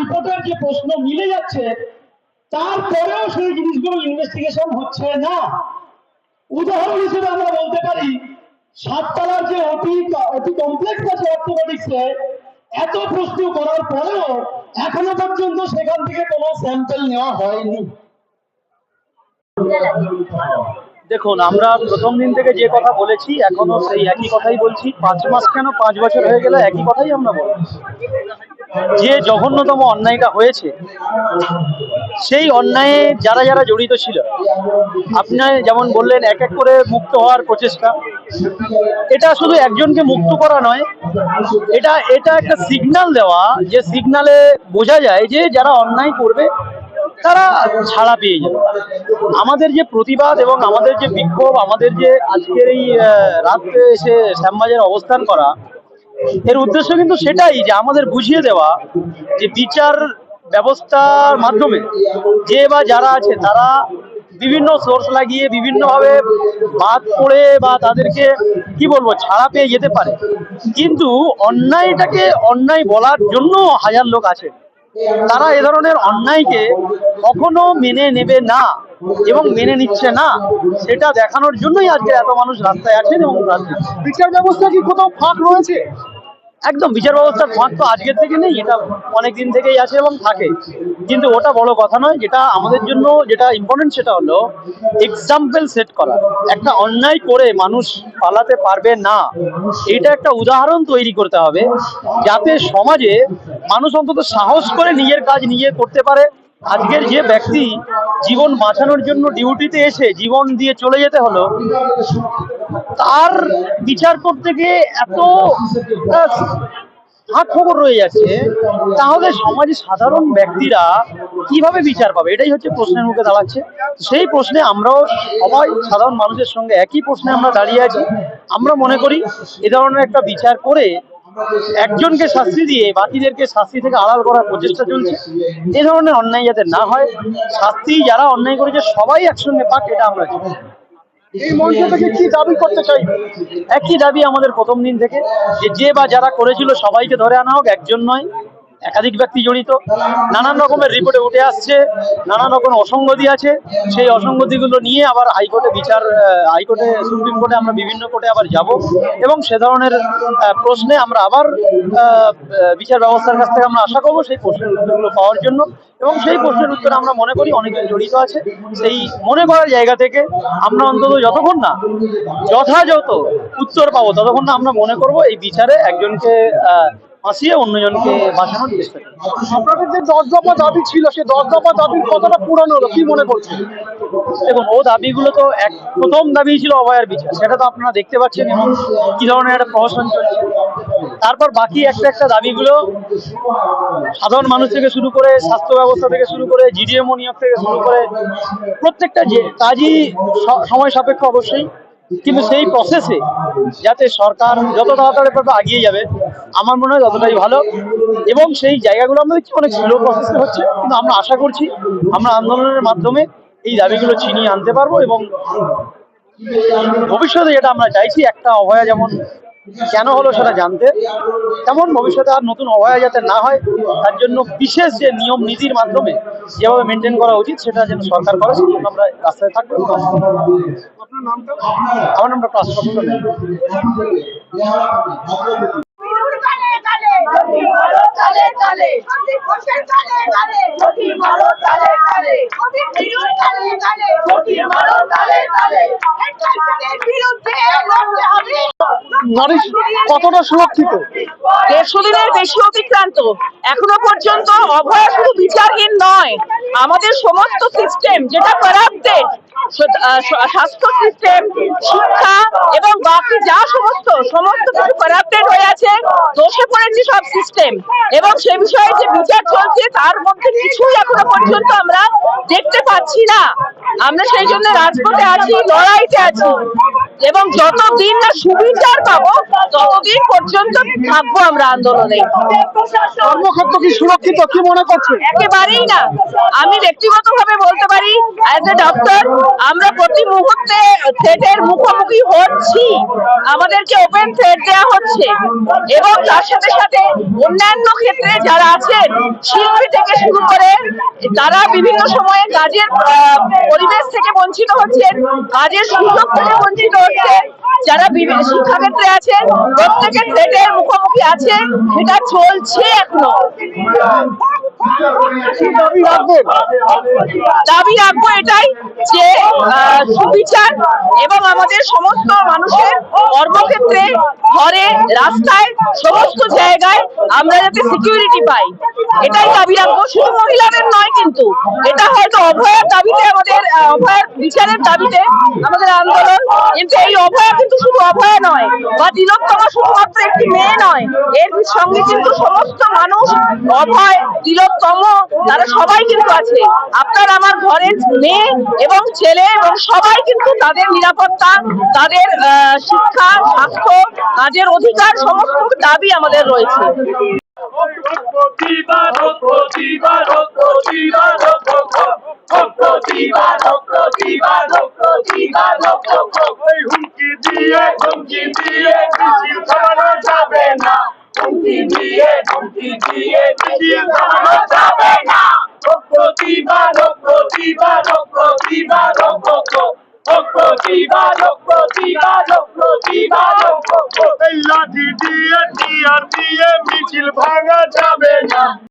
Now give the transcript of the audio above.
রিপোর্টের যে প্রশ্ন মিলে যাচ্ছে, তারপরেও সেই জিনিসগুলো ইনভেস্টিগেশন হচ্ছে না। উদাহরণ হিসেবে আমরা বলতে পারি, সাততলার যে অতি অতি কমপ্লেক্স আছে অর্থোপেডিক্সে এত প্রশ্ন করার পরেও এখনও পর্যন্ত সেখান থেকে কোনো স্যাম্পল নেওয়া হয়নি। দেখুন, আমরা প্রথম দিন থেকে যে কথা বলেছি, এখনও সেই একই কথাই বলছি। পাঁচ মাস কেন? পাঁচ বছর হয়ে গেলে একই কথাই আমরা বলছি যে জঘন্যতম অন্যায়টা হয়েছে, সেই অন্যায়ে যারা যারা জড়িত ছিল আপনি যেমন বললেন, এক এক করে মুক্ত হওয়ার প্রচেষ্টা, এটা শুধু একজনকে মুক্ত করা নয়, এটা এটা একটা সিগন্যাল দেওয়া, যে সিগনালে বোঝা যায় যে যারা অন্যায় করবে, তারা ছাড়া পেয়ে যাবে। আমাদের যে প্রতিবাদ এবং আমাদের যে বিক্ষোভ, আমাদের যে আজকের এই রাত্রে এসে শ্যামবাজারে অবস্থান করা এর উদ্দেশ্য কিন্তু সেটাই যে আমাদের বুঝিয়ে দেওয়া যে বিচার ব্যবস্থার মাধ্যমে যে বা যারা আছে, তারা বিভিন্ন সোর্স লাগিয়ে বিভিন্নভাবে বাদ পড়ে বা তাদেরকে কি বলব, ছাড়া পেয়ে যেতে পারে। কিন্তু অন্যায়টাকে অন্যায় বলার জন্য হাজার লোক আছে। তারা এ ধরনের অন্যায়কে কখনো মেনে নেবে না। এবং মেনে নিচ্ছে না সেটা দেখানোর জন্যই আজকে এত মানুষ রাস্তায় আছেন এবং বিচার ব্যবস্থা কি কোথাও ফাঁক রয়েছে? একদম বিচার ব্যবস্থার ফাঁক তো আজকের থেকে নেই এটা অনেক দিন থেকেই আছে এবং থাকে। কিন্তু ওটা বড় কথা নয় যেটা আমাদের জন্য যেটা ইম্পর্টেন্ট সেটা হলো এক্সাম্পল সেট করা। একটা অন্যায় করে মানুষ পালাতে পারবে না এটা একটা উদাহরণ তৈরি করতে হবে যাতে সমাজে মানুষ অন্তত সাহস করে নিজের কাজ নিজে করতে পারে আজকের যে ব্যক্তি জীবন বাঁচানোর জন্য ডিউটিতে এসে জীবন দিয়ে চলে যেতে হলো, তার বিচার করতে গিয়ে এত হাত খবর রয়ে যাচ্ছে, তাহলে সমাজে সাধারণ ব্যক্তিরা কীভাবে বিচার পাবে? এটাই হচ্ছে প্রশ্নের মুখে দাঁড়াচ্ছে। সেই প্রশ্নে আমরাও সবাই সাধারণ মানুষের সঙ্গে একই প্রশ্নে আমরা দাঁড়িয়ে আছি। আমরা মনে করি এ ধরনের একটা বিচার করে একজনকে শাস্তি দিয়ে বাকিদেরকে শাস্তি থেকে আড়াল করার প্রচেষ্টা চলছে। এ ধরনের অন্যায় যাতে না হয়, শাস্তি যারা অন্যায় করেছে সবাই একসঙ্গে পাক, এটা আমরা এই মঞ্চ থেকে কি দাবি করতে চাই? একই দাবি আমাদের প্রথম দিন থেকে, যে যে বা যারা করেছিল সবাইকে ধরে আনা হোক, একজন নয়। একাধিক ব্যক্তি জড়িত। নানান রকমের রিপোর্টে উঠে আসছে, নানান রকম অসঙ্গতি আছে। সেই অসঙ্গতিগুলো নিয়ে আবার হাইকোর্টে বিচার হাইকোর্টে, সুপ্রিম কোর্টে আমরা বিভিন্ন কোর্টে আবার যাব এবং সে ধরনের প্রশ্নে আমরা আবার বিচার ব্যবস্থার কাছ থেকে আমরা আশা করব সেই প্রশ্নের উত্তরগুলো পাওয়ার জন্য এবং সেই প্রশ্নের উত্তরে আমরা মনে করি অনেকে জড়িত আছে। সেই মনে করার জায়গা থেকে আমরা অন্তত যতক্ষণ না যথাযথ উত্তর পাবো, ততক্ষণ না আমরা মনে করব এই বিচারে একজনকে ফাঁসিয়ে অন্যজনকে বাঁচানোর চেষ্টা করব আপনাদের যে দশ দফা দাবি ছিল সেই দশ দফা দাবির কতটা পুরানো হলো কি মনে করছেন? দেখুন ও দাবিগুলো তো এক প্রথম দাবি ছিল অভয়ার বিচার সেটা তো আপনারা দেখতে পাচ্ছেন এবং কি ধরনের একটা প্রহসন চলছে। তারপর বাকি একটা একটা দাবিগুলো সাধারণ মানুষ থেকে শুরু করে স্বাস্থ্য ব্যবস্থা থেকে শুরু করে জিডিএমও নিয়োগ থেকে শুরু করে প্রত্যেকটা যে কাজই সময় সাপেক্ষ অবশ্যই। কিন্তু সেই প্রসেসে যাতে সরকার যত তাড়াতাড়ি পারবে আগিয়ে যাবে, আমার মনে হয় ততটাই ভালো। এবং সেই জায়গাগুলো আমরা দেখছি অনেক স্লো প্রসেসে হচ্ছে, কিন্তু আমরা আশা করছি আমরা আন্দোলনের মাধ্যমে এই দাবিগুলো ছিনিয়ে আনতে পারব এবং ভবিষ্যতে যেটা আমরা চাইছি, একটা অভয়া যেমন কেন হলো সেটা জানতে? তেমন ভবিষ্যতে আর নতুন অভয়া যাতে না হয়, তার জন্য বিশেষ যে নিয়ম নীতির মাধ্যমে যেভাবে মেনটেন করা উচিত, সেটা যেন সরকার করে, সেই জন্য আমরা রাস্তায় থাকব। আমার নামটা বিরুদ্ধ নারী কতটা সুরক্ষিত? দেড়শো বেশি অতিক্রান্ত। এখনও পর্যন্ত অভয়া শুধু বিচারহীন নয়, আমাদের সমস্ত সিস্টেম যেটা করাপ্টেড স্বাস্থ্য সিস্টেম শিক্ষা এবং বাকি যা সমস্ত সমস্ত কিছু করাপ্টেড হয়ে আছে দোষে পড়েছে সব সিস্টেম এবং সে বিষয়ে যে বিচার চলছে, তার মধ্যে কিছুই এখনও পর্যন্ত আমরা দেখতে পাচ্ছি না। আমরা সেই জন্য রাজপথে আছি, লড়াইতে আছি। এবং যতদিন না সুবিচার পাবো ততদিন পর্যন্ত থাকব আমরা আন্দোলনে। কর্মক্ষেত্র কি সুরক্ষিত কি মনে করছে একেবারেই না। আমি ব্যক্তিগতভাবে বলতে পারি অ্যাজ এ ডক্টর আমরা প্রতি মুহূর্তে থ্রেটের মুখোমুখি হচ্ছি। আমাদেরকে ওপেন থ্রেট দেওয়া হচ্ছে। এবং তার সাথে সাথে অন্যান্য ক্ষেত্রে যারা আছেন শিল্পী থেকে শুরু করে তারা বিভিন্ন সময়ে কাজের পরিবেশ বঞ্চিত হচ্ছেন, কাজের সুযোগ থেকে বঞ্চিত হচ্ছে, যারা বিভিন্ন শিক্ষাক্ষেত্রে আছেন প্রত্যেকের থ্রেটের মুখোমুখি আছে সেটা চলছে এখনও। দাবি রাখব এটাই যে সুবিচার এবং আমাদের সমস্ত মানুষের কর্মক্ষেত্রে, ঘরে, রাস্তায়, সমস্ত জায়গায় আমরা যাতে সিকিউরিটি পাই। এটাই দাবি রাখব। শুধু মহিলাদের নয় কিন্তু, এটা হয়তো অভয়ের দাবিতে আমাদের অভয়ের বিচারের দাবিতে আমাদের আন্দোলন। কিন্তু এই অভয়া কিন্তু শুধু অভয়া নয়, বা তিলোত্তমা শুধুমাত্র একটি মেয়ে নয়। এর সঙ্গে কিন্তু সমস্ত মানুষ অভয় তিলোত্তম তারা সবাই কিন্তু আছে, আপনার আমার ঘরের মেয়ে এবং ছেলে এবং সবাই কিন্তু তাদের নিরাপত্তা, তাদের শিক্ষা, স্বাস্থ্য, কাজের অধিকার, সমস্ত দাবি আমাদের রয়েছে। হুমকি দিয়ে হুমকি দিয়ে যাবে না। হুমকি দিয়ে হুমকি দিয়ে মিছিল যাবে না প্রতিবাদ